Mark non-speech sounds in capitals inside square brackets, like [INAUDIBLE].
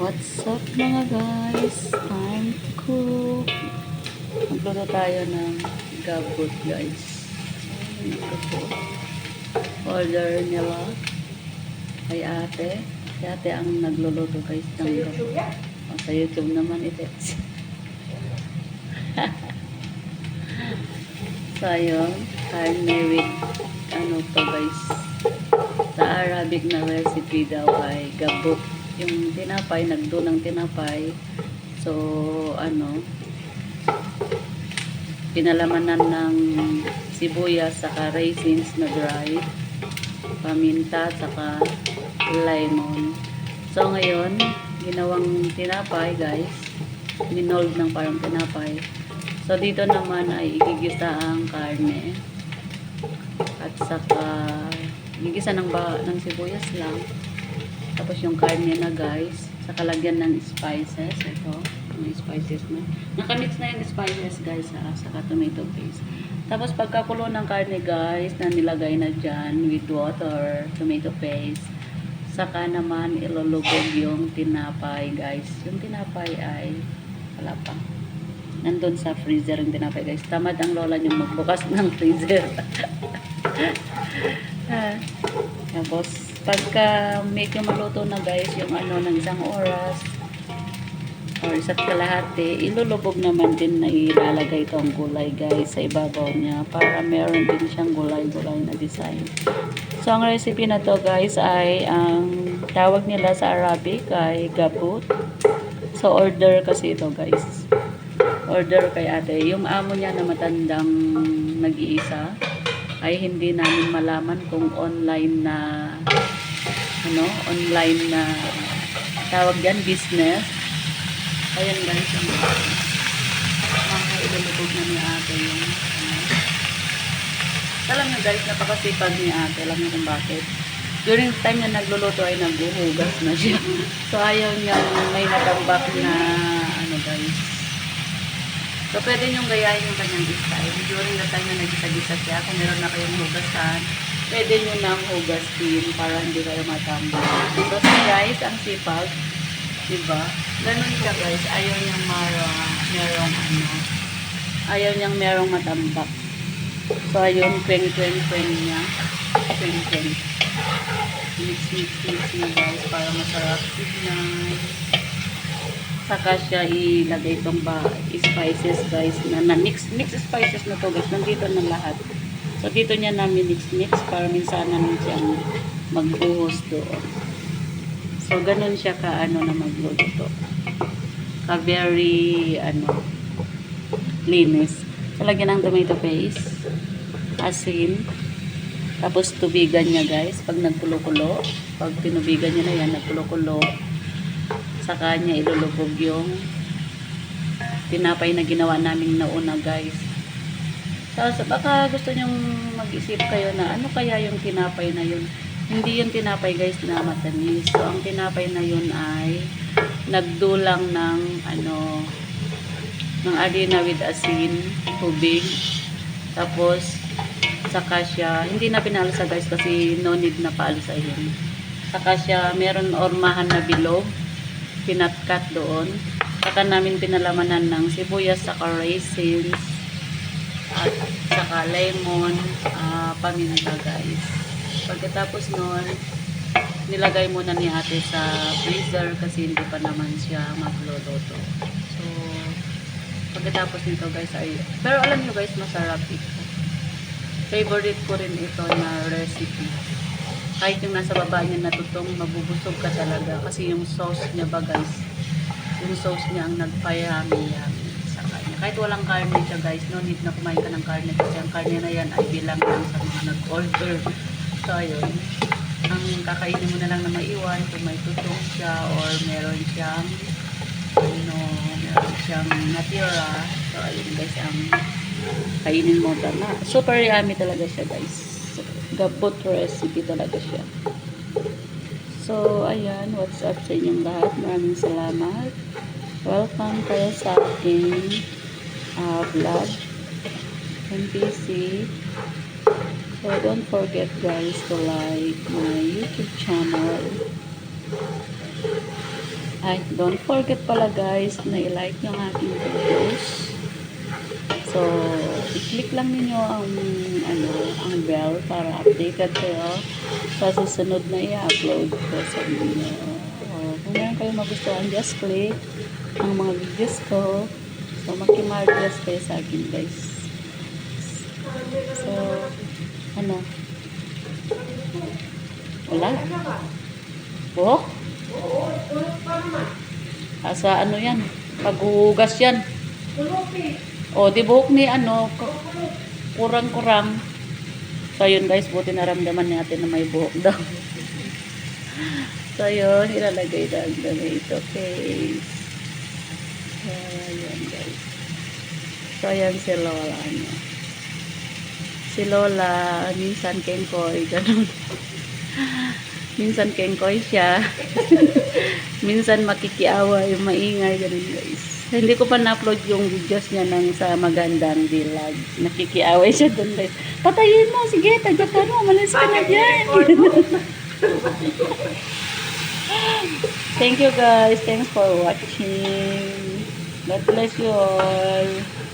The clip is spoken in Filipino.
What's up mga guys? Time to cook. Magluto tayo ng gabot guys. Gabot. Order nila kay ate. Si ate ang nagluluto guys ng gabot. Oh, sa YouTube naman ito. [LAUGHS] so ayun, karne with ano to guys. Sa Arabic na recipe daw ay gabot yung tinapay, nagdo ng tinapay. So, ano, pinalamanan ng sibuyas, saka raisins na dry, paminta, saka lemon. So, ngayon, ginawang tinapay, guys. Minold ng parang tinapay. So, dito naman ay igigisa ang karne. At saka, gigisa ng, ba ng sibuyas lang. Tapos yung karne na guys, sa kalagyan ng spices, ito, may spices na. Nakamix na yung spices guys, ha, saka tomato paste. Tapos pagkakulo ng karne guys, na nilagay na dyan with water, tomato paste, saka naman ilulubog yung tinapay guys. Yung tinapay ay, wala pa. Nandun sa freezer yung tinapay guys. Tamad ang lola niyo magbukas ng freezer. [LAUGHS] Ah, Tapos, pagka medyo maluto na guys, yung ano ng isang oras, or isa't kalahati, ilulubog naman din na ilalagay itong gulay guys sa ibabaw niya para meron din siyang gulay-gulay na design. So, ang recipe na to guys ay ang tawag nila sa Arabic ay gabut. So, order kasi ito guys. Order kay ate. Yung amo niya na matandang nag-iisa ay hindi namin malaman kung online na ano, online na tawag yan, business. Ayan guys, ang mga ilulubog na ni ate yung ano. Alam niyo guys, napakasipag ni ate. Alam niyo kung bakit. During time na nagluluto ay naghuhugas na siya. [LAUGHS] so ayaw niya may natambak na ano guys. So pwede niyong gayahin yung kanyang style. During the time na nagisa-gisa siya, kung meron na kayong hugasan, pwede niyo nang hugasin para hindi kayo matambak. So si guys, ang sipag, Diba? Ganun siya guys. Ayaw niyang mara, merong ano. Ayaw niyang merong matambak. So ayun, kweng kweng kweng niya. Kweng kweng. Mix mix mix niya guys para masarap. Tignan. Saka siya ilagay itong ba spices guys na, na mix mix spices na to guys. Nandito na lahat. So dito niya namin mix mix para minsan namin siyang magbuhos doon. So, ganun siya ka, ano, na magluto. Ka very, ano, linis. So, lagyan ng tomato paste, asin, tapos tubigan niya, guys. Pag nagkulo-kulo, pag tinubigan niya na yan, nagkulo-kulo, saka niya ilulubog yung tinapay na ginawa namin nauna, guys. So, baka gusto nyong mag-isip kayo na ano kaya yung tinapay na yun hindi yung tinapay guys na matamis. So, ang tinapay na yun ay nagdulang ng ano ng arena with asin, tubig. Tapos, saka siya, hindi na pinalasa guys kasi no need na paalisahin. Saka siya, meron ormahan na bilog, pinatkat doon. Saka namin pinalamanan ng sibuyas, saka raisins, at saka lemon, ah, paminta guys. Pagkatapos nun, nilagay muna ni ate sa freezer kasi hindi pa naman siya magluluto. So, pagkatapos nito guys ay, pero alam nyo guys, masarap ito. Favorite ko rin ito na recipe. Kahit yung nasa baba niya natutong, mabubusog ka talaga. Kasi yung sauce niya ba guys, yung sauce niya ang nagpayami-yami. Kahit walang karne siya guys, no need na kumain ka ng karne kasi ang karne na yan ay bilang lang sa mga nag-order. So, ayun. Ang kakainin mo na lang na maiwan kung may tutong siya or meron siyang ano, meron siyang natira. So, ayun guys, ang kainin mo tama. Super yummy talaga siya guys. Gabot recipe talaga siya. So, ayan. What's up sa inyong lahat? Maraming salamat. Welcome kayo sa aking uh, vlog. MPC. So don't forget guys to like my YouTube channel. Ay, don't forget pala guys na i-like yung ating videos. So, i-click lang ninyo ang ano, ang bell para updated kayo sa susunod na i-upload ko sa inyo. Kung meron kayo magustuhan, just click ang mga videos ko. So, makimargas kayo sa akin guys. So, ano? Wala. Oh? Asa ano yan? Paghuhugas yan. O, di buhok ni ano, ku- kurang-kurang. So, yun guys, buti naramdaman natin na may buhok daw. [LAUGHS] so, yun, ilalagay na ang damit. Okay. So, yun guys. So, yan si Lola. Ano. Si Lola, minsan kengkoy, [LAUGHS] ganun. minsan kengkoy siya. [LAUGHS] minsan makikiaway, maingay, ganun guys. Hindi ko pa na-upload yung videos niya ng sa magandang dilag. Nakikiaway siya doon guys. Patayin mo, sige, taga ka mo, malis ka na dyan. [LAUGHS] Thank you guys. Thanks for watching. God bless you all.